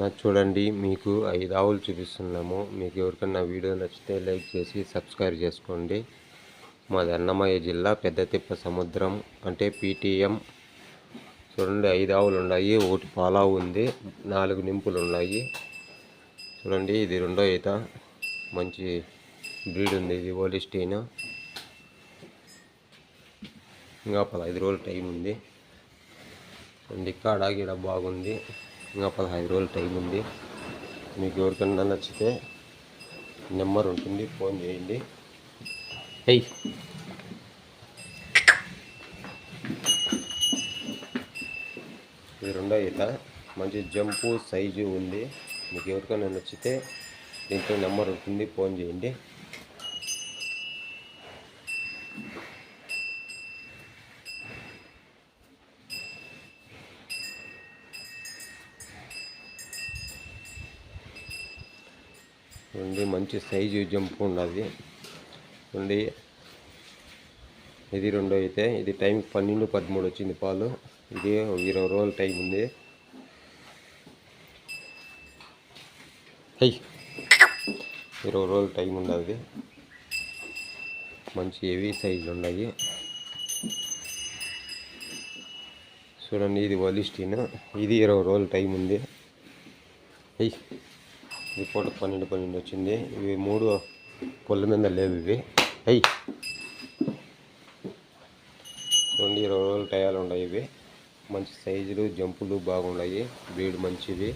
నా చూడండి మీకు ఐదు ఆవులు చూపిస్తున్నాము. మీకు ఎవరికన్నా వీడియో నచ్చితే లైక్ చేసి సబ్స్క్రైబ్ చేసుకోండి. మాది అన్నమయ్య జిల్లా పెద్దతిప్ప సముద్రం అంటే పీటీఎం. చూడండి ఐదు ఆవులు ఉన్నాయి. ఒకటి పాలావు ఉంది. నాలుగు నింపులు ఉన్నాయి. చూడండి ఇది రెండో ఈత. మంచి బ్రీడ్ ఉంది. ఇది ఓలిస్టీన్ ఇంకా పదహైదు రోజులు టైం ఉంది. చూడండి ఇక్కడ గిడ బాగుంది. ఇంకా పదహైదు రోజులు టైం ఉంది. మీకు ఎవరికన్నా నచ్చితే నెంబర్ ఉంటుంది ఫోన్ చేయండి. హెయ్. ఇది రెండో ఈత మంచి జంపు సైజు ఉంది. మీకు ఎవరికైనా నచ్చితే దీంట్లో నెంబర్ ఉంటుంది ఫోన్ చేయండి. చూడండి మంచి సైజు జంపు ఉన్నది. చూడండి ఇది రెండో అయితే ఇది టైం పన్నెండు పదమూడు వచ్చింది పాలు. ఇది ఇరవై రోజుల టైం ఉంది. హై. ఇరవై రోజుల టైం ఉన్నది. మంచి హెవీ సైజులు ఉన్నాయి. చూడండి ఇది వలిస్టీన్ ఇది ఇరవై రోజుల టైం ఉంది. హై. ఈ పూట పన్నెండు పన్నెండు వచ్చింది. ఇవి మూడు పొల్ల మీద లేవు ఇవి. అయ్యి రెండు ఇరవై రోజులు టయాలు ఉన్నాయి ఇవి. మంచి సైజులు జంపులు బాగున్నాయి. బ్రీడ్ మంచివి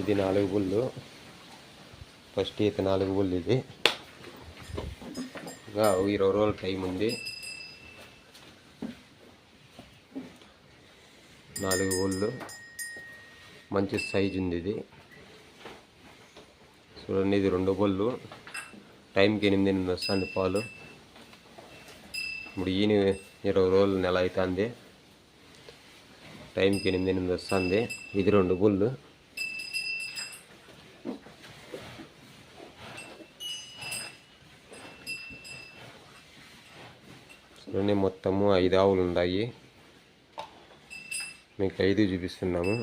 ఇది నాలుగు బుళ్ళు ఫస్ట్ ఈత నాలుగు బుళ్ళు ఇది. ఇంకా ఇరవై రోజులు టైం ఉంది. నాలుగు బుళ్ళు మంచి సైజు ఉంది ఇది. చూడండి ఇది రెండు బొల్లు టైంకి ఎనిమిది ఎనిమిది వస్తుంది పాలు. ఇప్పుడు ఈయన ఇరవై రోజులు నెల అవుతుంది టైంకి ఎనిమిది ఎనిమిది వస్తుంది. ఇది రెండు బుల్లు చూడండి మొత్తము ఐదు ఆవులు ఉన్నాయి. మీకు ఐదు చూపిస్తున్నాము.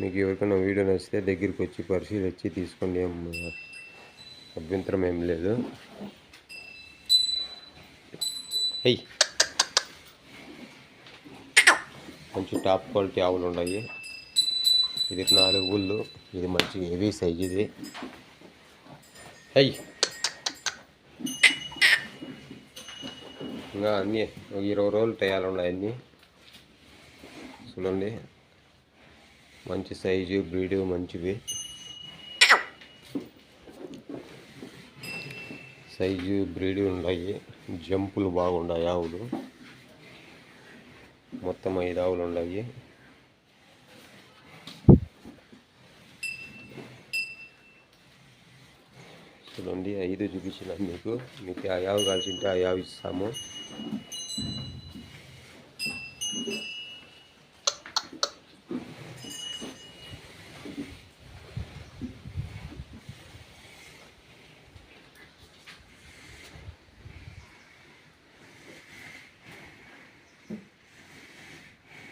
మీకు ఎవరికైనా వీడియో నచ్చితే దగ్గరికి వచ్చి పరిశీలించి తీసుకోండి ఏం అభ్యంతరం ఏం లేదు. హెయ్ మంచి టాప్ క్వాలిటీ ఆవులు ఉన్నాయి. ఇది నాలుగు ఊళ్ళు. ఇది మంచి హెవీ సైజ్ ఇది. హెయ్ ఇంకా అన్నీ ఒక ఇరవై రోజులు టయాలు ఉన్నాయి అన్నీ. చూడండి. మంచి సైజు బ్రీడు మంచివి. సైజు బ్రీడ్ ఉన్నాయి. జంపులు బాగున్నాయి ఆవులు. మొత్తం ఐదు ఆవులు ఉన్నాయి. చూడండి ఐదు చూపించిన మీకు. మీకు ఆ యావు కాల్సింటే ఆ యావు ఇస్తాము.